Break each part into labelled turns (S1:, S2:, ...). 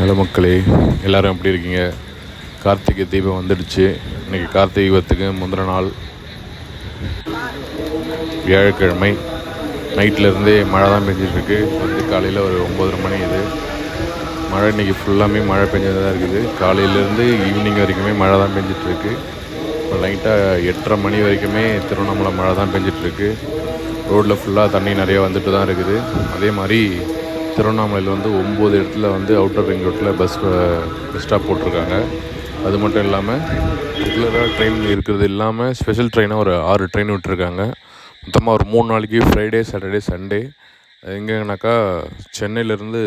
S1: Hello மக்களே எல்லோரும் எப்படி இருக்கீங்க? கார்த்திகை தீபம் வந்துடுச்சு. இன்றைக்கி கார்த்திகை தீபத்துக்கு முந்தின நாள். வியாழக்கிழமை நைட்லேருந்தே மழை தான் பெஞ்சிட்ருக்கு. வந்து காலையில் ஒரு ஒம்பதரை மணி இது. மழை இன்றைக்கி ஃபுல்லாமே மழை பெஞ்சது தான் இருக்குது. காலையிலேருந்து ஈவினிங் வரைக்குமே மழை தான் பெஞ்சிட்ருக்கு. இப்போ லைட்டாக எட்டரை மணி வரைக்குமே திருவண்ணாமலை மழை தான் பெஞ்சிட்ருக்கு. ரோட்டில் ஃபுல்லாக தண்ணி நிறையா வந்துட்டு தான் இருக்குது. அதே மாதிரி திருவண்ணாமலையில் வந்து ஒம்பது இடத்துல வந்து அவுட்டர் ரிங் ரோட்டில் பஸ் பஸ் ஸ்டாப் போட்டிருக்காங்க. அது மட்டும் இல்லாமல் ரெகுலராக ட்ரெயின் இருக்கிறது இல்லாமல் ஸ்பெஷல் ட்ரெயினாக ஒரு ஆறு ட்ரெயின் விட்டுருக்காங்க. மொத்தமாக ஒரு மூணு நாளைக்கு ஃப்ரைடே சாட்டர்டே சண்டே எங்கேனாக்கா சென்னையிலேருந்து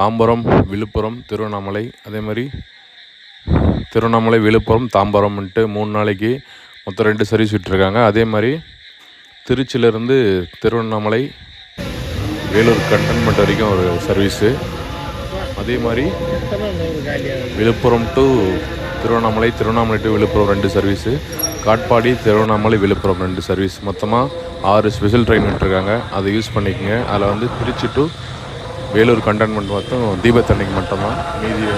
S1: தாம்பரம் விழுப்புரம் திருவண்ணாமலை அதே மாதிரி திருவண்ணாமலை விழுப்புரம் தாம்பரம்ன்ட்டு மூணு நாளைக்கு மொத்தம் ரெண்டு சர்வீஸ் விட்டுருக்காங்க. அதே மாதிரி திருச்சியிலேருந்து திருவண்ணாமலை வேலூர் கண்டன்மெண்ட் வரைக்கும் ஒரு சர்வீஸு அதே மாதிரி விழுப்புரம் டு திருவண்ணாமலை திருவண்ணாமலை டு விழுப்புரம் ரெண்டு சர்வீஸு காட்பாடி திருவண்ணாமலை விழுப்புரம் ரெண்டு சர்வீஸ் மொத்தமாக ஆறு ஸ்பெஷல் ட்ரெயின் விட்டுருக்காங்க அதை யூஸ் பண்ணிக்கோங்க. அதில் வந்து திருச்சி டு வேலூர் கண்டன்மெண்ட் மட்டும் தீபத்தன்னைக்கு மட்டும்தான். மீதி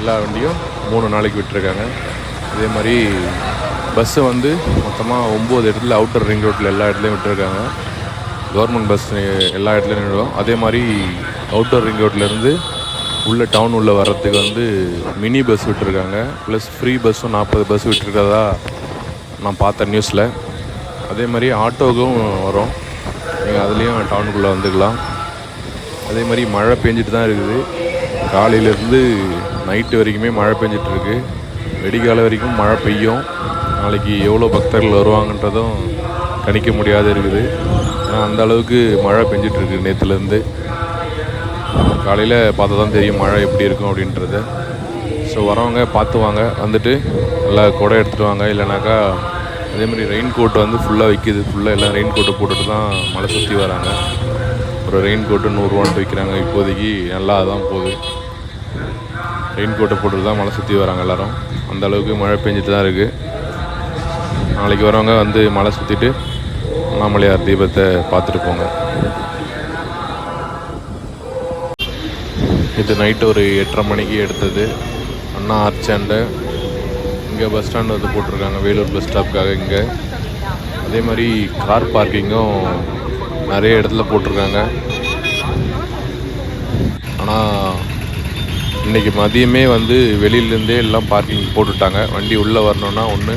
S1: எல்லா வண்டியும் மூணு நாளைக்கு விட்டுருக்காங்க. அதே மாதிரி பஸ்ஸு வந்து மொத்தமாக ஒம்பது இடத்துல அவுட்டர் ரிங் ரோட்டில் எல்லா இடத்துலையும் விட்டுருக்காங்க. கவர்மெண்ட் பஸ் எல்லா இடத்துலையும் நின்றுடும் அதே மாதிரி அவுட்டர் ரிங் ரோட்லேருந்து உள்ளே டவுன் உள்ளே வர்றதுக்கு வந்து மினி பஸ் விட்டுருக்காங்க. ப்ளஸ் ஃப்ரீ பஸ்ஸும் நாற்பது பஸ் விட்டுருக்கதா நான் பார்த்தேன் நியூஸில் அதே மாதிரி ஆட்டோவுக்கும் வரும். நீங்கள் அதுலேயும் டவுனுக்குள்ளே வந்துக்கலாம். அதே மாதிரி மழை பெஞ்சிட்டு தான் இருக்குது. காலையிலேருந்து நைட்டு வரைக்குமே மழை பெஞ்சிட்ருக்கு வெடிகால வரைக்கும் மழை பெய்யும். நாளைக்கு எவ்வளோ பக்தர்கள் வருவாங்கன்றதும் கணிக்க முடியாது இருக்குது. அந்த அளவுக்கு மழை பெஞ்சிட்ருக்கு நேற்றுலேருந்து காலையில் பார்த்தா தான் தெரியும் மழை எப்படி இருக்கும் அப்படின்றத. ஸோ வரவங்க பார்த்து வாங்க. வந்துட்டு நல்லா குடை எடுத்துகிட்டு வாங்க. இல்லைனாக்கா அதேமாதிரி ரெயின் கோட் வந்து ஃபுல்லாக விற்கிது ஃபுல்லாக எல்லாம் ரெயின் கோட்டை போட்டுட்டு தான் மழை சுற்றி வராங்க. ஒரு ரெயின் கோட்டு நூறுரூவான்ட்டு விற்கிறாங்க இப்போதைக்கு நல்லா தான் போகுது. ரெயின் கோட்டை போட்டுட்டு தான் மழை சுற்றி வராங்க எல்லோரும். அந்த அளவுக்கு மழை பெஞ்சிட்டு தான் இருக்குது நாளைக்கு வரவங்க வந்து மழை சுற்றிட்டு அண்ணாமலையார் தீபத்தை பார்த்துட்டு போங்க இது நைட்டு ஒரு எட்டரை மணிக்கு எடுத்தது. அண்ணா ஆர்ச்சாண்ட இங்கே பஸ் ஸ்டாண்ட் வந்து போட்டிருக்காங்க. வேலூர் பஸ் ஸ்டாப்புக்காக இங்கே. அதே மாதிரி கார் பார்க்கிங்கும் நிறைய இடத்துல போட்டிருக்காங்க. ஆனால் இன்றைக்கி மதியமே வந்து வெளியிலேருந்தே எல்லாம் பார்க்கிங் போட்டுட்டாங்க. வண்டி உள்ளே வரணுன்னா ஒன்று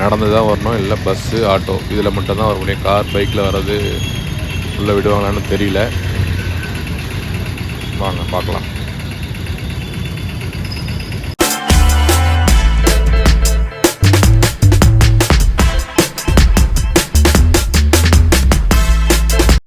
S1: நடந்து தான் வரணும் இல்லை பஸ்ஸு ஆட்டோ இதில் மட்டும்தான் வர முடியும். கார் பைக்கில் வர்றது உள்ளே விடுவாங்களான்னு தெரியல. வாங்க பார்க்கலாம்.